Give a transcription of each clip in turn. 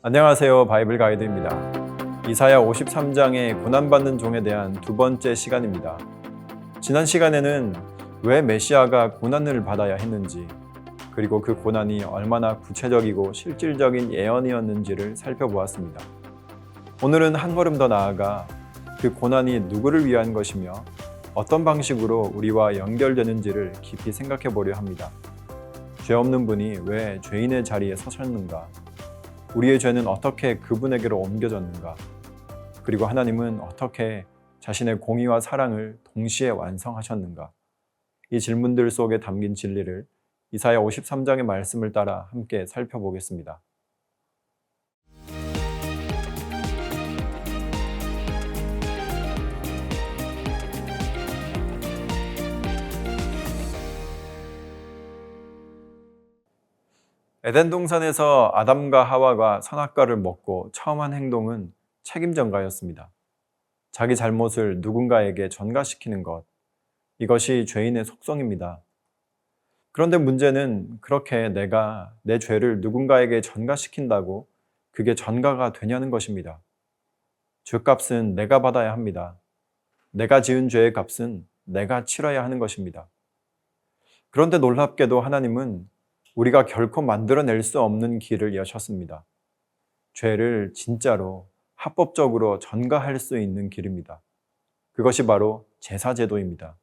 안녕하세요. 바이블 가이드입니다. 이사야 53장의 고난받는 종에 대한 두 번째 시간입니다. 지난 시간에는 왜 메시아가 고난을 받아야 했는지, 그리고 그 고난이 얼마나 구체적이고 실질적인 예언이었는지를 살펴보았습니다. 오늘은 한 걸음 더 나아가 그 고난이 누구를 위한 것이며 어떤 방식으로 우리와 연결되는지를 깊이 생각해 보려 합니다. 죄 없는 분이 왜 죄인의 자리에 서셨는가? 우리의 죄는 어떻게 그분에게로 옮겨졌는가? 그리고 하나님은 어떻게 자신의 공의와 사랑을 동시에 완성하셨는가? 이 질문들 속에 담긴 진리를 이사야 53장의 말씀을 따라 함께 살펴보겠습니다. 에덴 동산에서 아담과 하와가 선악과를 먹고 처음 한 행동은 책임 전가였습니다. 자기 잘못을 누군가에게 전가시키는 것. 이것이 죄인의 속성입니다. 그런데 문제는 그렇게 내가 내 죄를 누군가에게 전가시킨다고 그게 전가가 되냐는 것입니다. 죄값은 내가 받아야 합니다. 내가 지은 죄의 값은 내가 치러야 하는 것입니다. 그런데 놀랍게도 하나님은 우리가 결코 만들어낼 수 없는 길을 여셨습니다. 죄를 진짜로 합법적으로 전가할 수 있는 길입니다. 그것이 바로 제사제도입니다.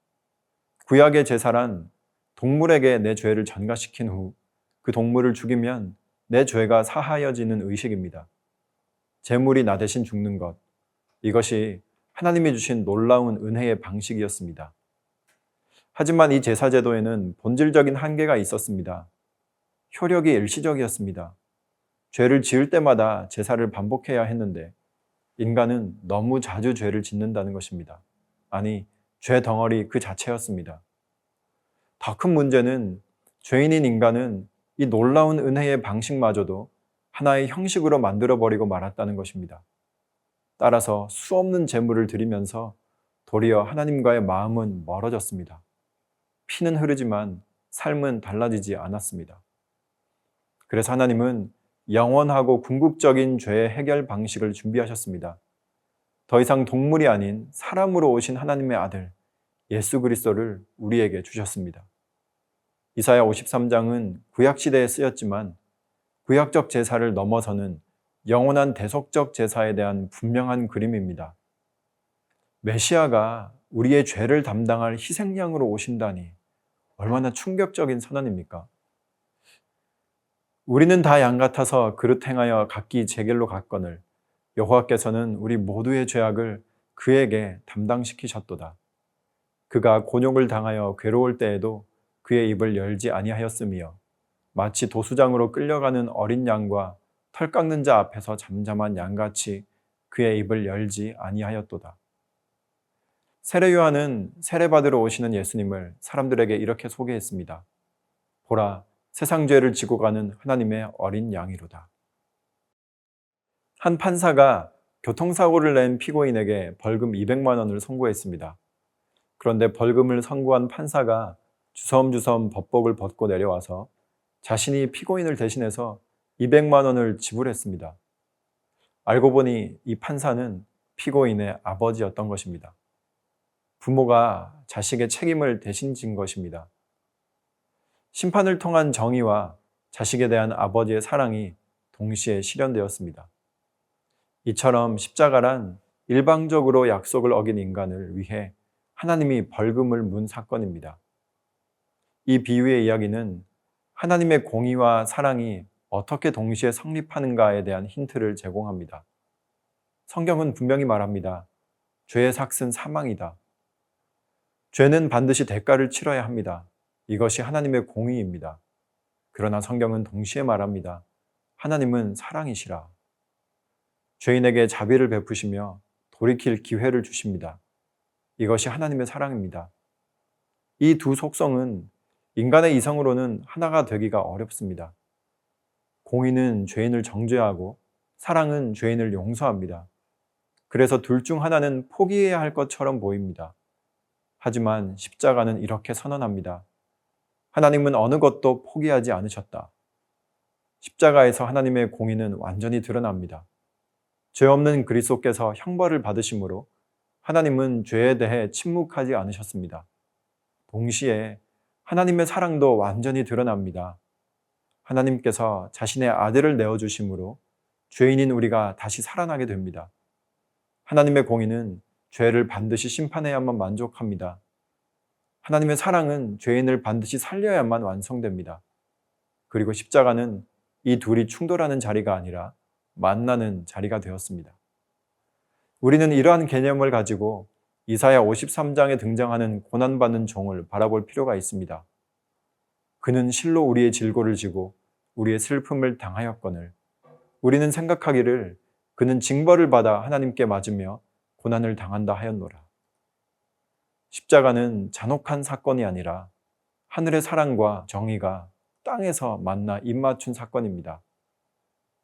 구약의 제사란 동물에게 내 죄를 전가시킨 후 그 동물을 죽이면 내 죄가 사하여지는 의식입니다. 제물이 나 대신 죽는 것. 이것이 하나님이 주신 놀라운 은혜의 방식이었습니다. 하지만 이 제사제도에는 본질적인 한계가 있었습니다. 효력이 일시적이었습니다. 죄를 지을 때마다 제사를 반복해야 했는데 인간은 너무 자주 죄를 짓는다는 것입니다. 아니, 죄 덩어리 그 자체였습니다. 더 큰 문제는 죄인인 인간은 이 놀라운 은혜의 방식마저도 하나의 형식으로 만들어버리고 말았다는 것입니다. 따라서 수없는 제물을 드리면서 도리어 하나님과의 마음은 멀어졌습니다. 피는 흐르지만 삶은 달라지지 않았습니다. 그래서 하나님은 영원하고 궁극적인 죄의 해결 방식을 준비하셨습니다. 더 이상 동물이 아닌 사람으로 오신 하나님의 아들 예수 그리스도를 우리에게 주셨습니다. 이사야 53장은 구약 시대에 쓰였지만 구약적 제사를 넘어서는 영원한 대속적 제사에 대한 분명한 그림입니다. 메시아가 우리의 죄를 담당할 희생양으로 오신다니 얼마나 충격적인 선언입니까? 우리는 다 양 같아서 그릇 행하여 각기 제 길로 갔거늘 여호와께서는 우리 모두의 죄악을 그에게 담당시키셨도다. 그가 곤욕을 당하여 괴로울 때에도 그의 입을 열지 아니하였으며 마치 도수장으로 끌려가는 어린 양과 털 깎는 자 앞에서 잠잠한 양같이 그의 입을 열지 아니하였도다. 세례 요한은 세례 받으러 오시는 예수님을 사람들에게 이렇게 소개했습니다. 보라, 세상 죄를 지고 가는 하나님의 어린 양이로다. 한 판사가 교통사고를 낸 피고인에게 벌금 200만 원을 선고했습니다. 그런데 벌금을 선고한 판사가 주섬주섬 법복을 벗고 내려와서 자신이 피고인을 대신해서 200만 원을 지불했습니다. 알고 보니 이 판사는 피고인의 아버지였던 것입니다. 부모가 자식의 책임을 대신 진 것입니다. 심판을 통한 정의와 자식에 대한 아버지의 사랑이 동시에 실현되었습니다. 이처럼 십자가란 일방적으로 약속을 어긴 인간을 위해 하나님이 벌금을 문 사건입니다. 이 비유의 이야기는 하나님의 공의와 사랑이 어떻게 동시에 성립하는가에 대한 힌트를 제공합니다. 성경은 분명히 말합니다. 죄의 삭은 사망이다. 죄는 반드시 대가를 치러야 합니다. 이것이 하나님의 공의입니다. 그러나 성경은 동시에 말합니다. 하나님은 사랑이시라. 죄인에게 자비를 베푸시며 돌이킬 기회를 주십니다. 이것이 하나님의 사랑입니다. 이 두 속성은 인간의 이성으로는 하나가 되기가 어렵습니다. 공의는 죄인을 정죄하고 사랑은 죄인을 용서합니다. 그래서 둘 중 하나는 포기해야 할 것처럼 보입니다. 하지만 십자가는 이렇게 선언합니다. 하나님은 어느 것도 포기하지 않으셨다. 십자가에서 하나님의 공의는 완전히 드러납니다. 죄 없는 그리스도께서 형벌을 받으심으로 하나님은 죄에 대해 침묵하지 않으셨습니다. 동시에 하나님의 사랑도 완전히 드러납니다. 하나님께서 자신의 아들을 내어주심으로 죄인인 우리가 다시 살아나게 됩니다. 하나님의 공의는 죄를 반드시 심판해야만 만족합니다. 하나님의 사랑은 죄인을 반드시 살려야만 완성됩니다. 그리고 십자가는 이 둘이 충돌하는 자리가 아니라 만나는 자리가 되었습니다. 우리는 이러한 개념을 가지고 이사야 53장에 등장하는 고난받는 종을 바라볼 필요가 있습니다. 그는 실로 우리의 질고를 지고 우리의 슬픔을 당하였거늘 우리는 생각하기를 그는 징벌을 받아 하나님께 맞으며 고난을 당한다 하였노라. 십자가는 잔혹한 사건이 아니라 하늘의 사랑과 정의가 땅에서 만나 입맞춘 사건입니다.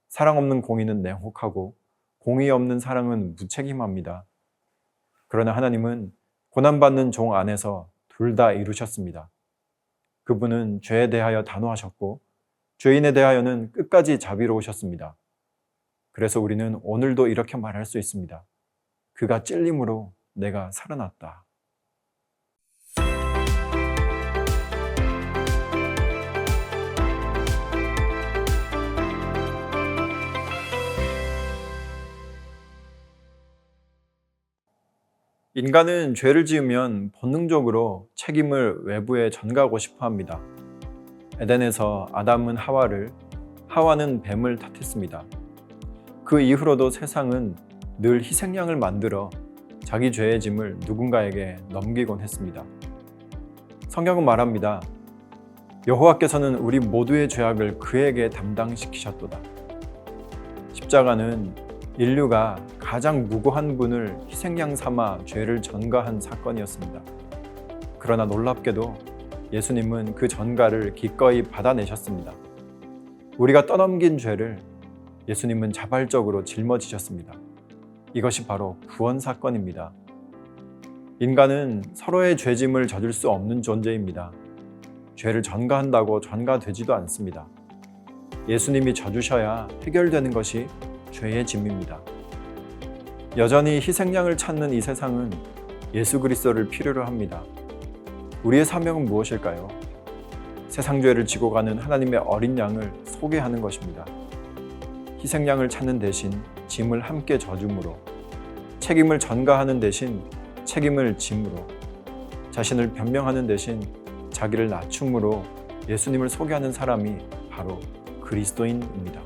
사랑 없는 공의는 냉혹하고 공의 없는 사랑은 무책임합니다. 그러나 하나님은 고난받는 종 안에서 둘 다 이루셨습니다. 그분은 죄에 대하여 단호하셨고 죄인에 대하여는 끝까지 자비로우셨습니다. 그래서 우리는 오늘도 이렇게 말할 수 있습니다. 그가 찔림으로 내가 살아났다. 인간은 죄를 지으면 본능적으로 책임을 외부에 전가하고 싶어 합니다. 에덴에서 아담은 하와를, 하와는 뱀을 탓했습니다. 그 이후로도 세상은 늘 희생양을 만들어 자기 죄의 짐을 누군가에게 넘기곤 했습니다. 성경은 말합니다. 여호와께서는 우리 모두의 죄악을 그에게 담당시키셨도다. 십자가는 인류가 가장 무고한 분을 희생양 삼아 죄를 전가한 사건이었습니다. 그러나 놀랍게도 예수님은 그 전가를 기꺼이 받아내셨습니다. 우리가 떠넘긴 죄를 예수님은 자발적으로 짊어지셨습니다. 이것이 바로 구원 사건입니다. 인간은 서로의 죄짐을 져줄 수 없는 존재입니다. 죄를 전가한다고 전가되지도 않습니다. 예수님이 져주셔야 해결되는 것이 죄의 짐입니다. 여전히 희생양을 찾는 이 세상은 예수 그리스도를 필요로 합니다. 우리의 사명은 무엇일까요? 세상 죄를 지고 가는 하나님의 어린 양을 소개하는 것입니다. 희생양을 찾는 대신 짐을 함께 져줌으로 책임을 전가하는 대신 책임을 짐으로 자신을 변명하는 대신 자기를 낮춤으로 예수님을 소개하는 사람이 바로 그리스도인입니다.